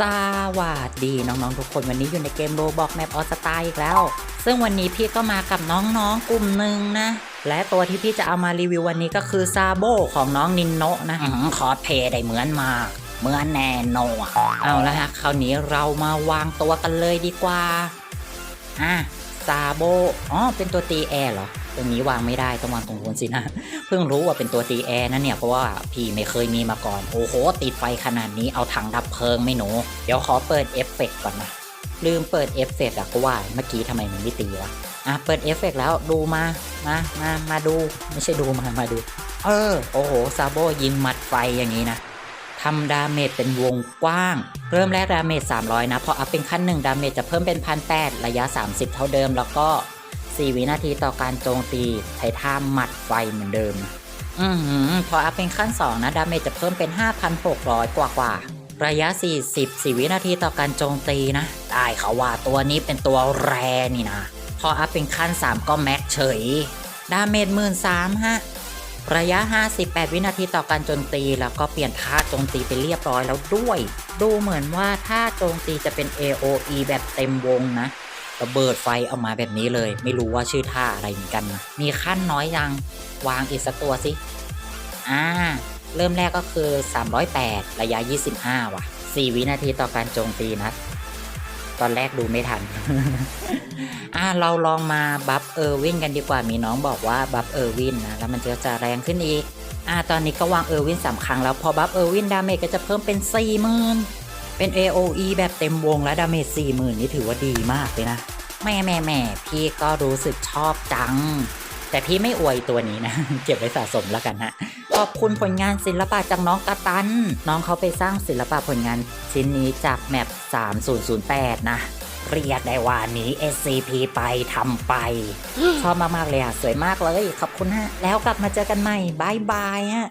สวัสดีน้องๆทุกคนวันนี้อยู่ในเกมโรบอกแมปออสตาอีกแล้ว ซึ่งวันนี้พี่ก็มากับน้องๆกลุ่มหนึ่งนะ และตัวที่พี่จะเอามารีวิววันนี้ก็คือซาโบของน้องนินโนะนะคอสเพย์ได้เหมือนมากเหมือนแน่นอนเอาละฮะคราวนี้เรามาวางตัวกันเลยดีกว่าอะ ซาโบอ๋อ เป็นตัวตีแอร์เหรอ ตรงนี้วางไม่ได้ ต้องวางตรงนู้นสินะ เพิ่งรู้ว่าเป็นตัวตีแอร์นะเนี่ย เพราะว่าพี่ไม่เคยมีมาก่อน โอ้โห ติดไฟขนาดนี้ เอาถังดับเพลิงไม่หนู เดี๋ยวขอเปิดเอฟเฟกต์ก่อนนะ ลืมเปิดเอฟเฟกต์อะก็ว่า เมื่อกี้ทำไมมันไม่ตีวะ อะ เปิดเอฟเฟกต์แล้ว ดูมา มา มา มาดู ไม่ใช่ดูมา มาดู เออ โอ้โห ซาโบยิงหมัดไฟอย่างนี้นะ ทำดาเมจเป็นวงกว้าง เริ่มแรกดาเมจ300 นะ พออัพเป็นขั้นหนึ่งดาเมจจะเพิ่มเป็นพันแระยะ 30 เท่าเดิม แล้วก็ 4 วินาทีต่อการโจมตี ใช้ท่าหมัดไฟเหมือนเดิมอือหือพออัพเป็นขั้น 2 นะ ดาเมจจะเพิ่มเป็น 5,600 กว่ากว่าระยะ 40 4 วินาทีต่อการโจมตีนะได้เขาว่าตัวนี้เป็นตัวแรนี่นะ พออัพเป็นขั้น 3 ก็แม็กเฉย ดาเมจหมื่นสามฮะ ระยะ 58 วินาทีต่อการโจมตี แล้วก็เปลี่ยนท่าโจมตีไปเรียบร้อยแล้วด้วย ดูเหมือนว่าท่าโจมตีจะเป็น AOE แบบเต็มวงนะระเบิดไฟออกมาแบบนี้เลย ไม่รู้ว่าชื่อท่าอะไรเหมือนกันนะมีขั้นน้อยยังวางอีกสักตัวสิอ่าเริ่มแรกก็คือ 308 ระยะ 25 ว่ะ 4 วินาทีต่อการโจมตีนะ ตอนแรกดูไม่ทัน อ่าเราลองมาบัฟเออร์วินกันดีกว่ามีน้องบอกว่าบัฟเออร์วินนะแล้วมันจะจะแรงขึ้นอีก อ่าตอนนี้ก็วางเออร์วินสามครั้งแล้วพอบัฟเออร์วินดาเมจก็จะเพิ่มเป็น40,000เป็น AOE แบบเต็มวงและดาเมจ40,000นี่ถือว่าดีมากเลยนะแม่แม่แม่พี่ก็รู้สึกชอบจัง แต่พี่ไม่อวยตัวนี้นะ เก็บไว้สะสมแล้วกันฮะขอบคุณผลงานศิลปะจากน้องกระตัน น้องเขาไปสร้างศิลปะผลงานชิ้นนี้จากแมป 3008 นะเรียกได้ว่าหนี SCP ไปทำไป ชอบมาก ๆ เลยอะ สวยมากเลย ขอบคุณฮะ แล้วกลับมาเจอกันใหม่บายบายฮะ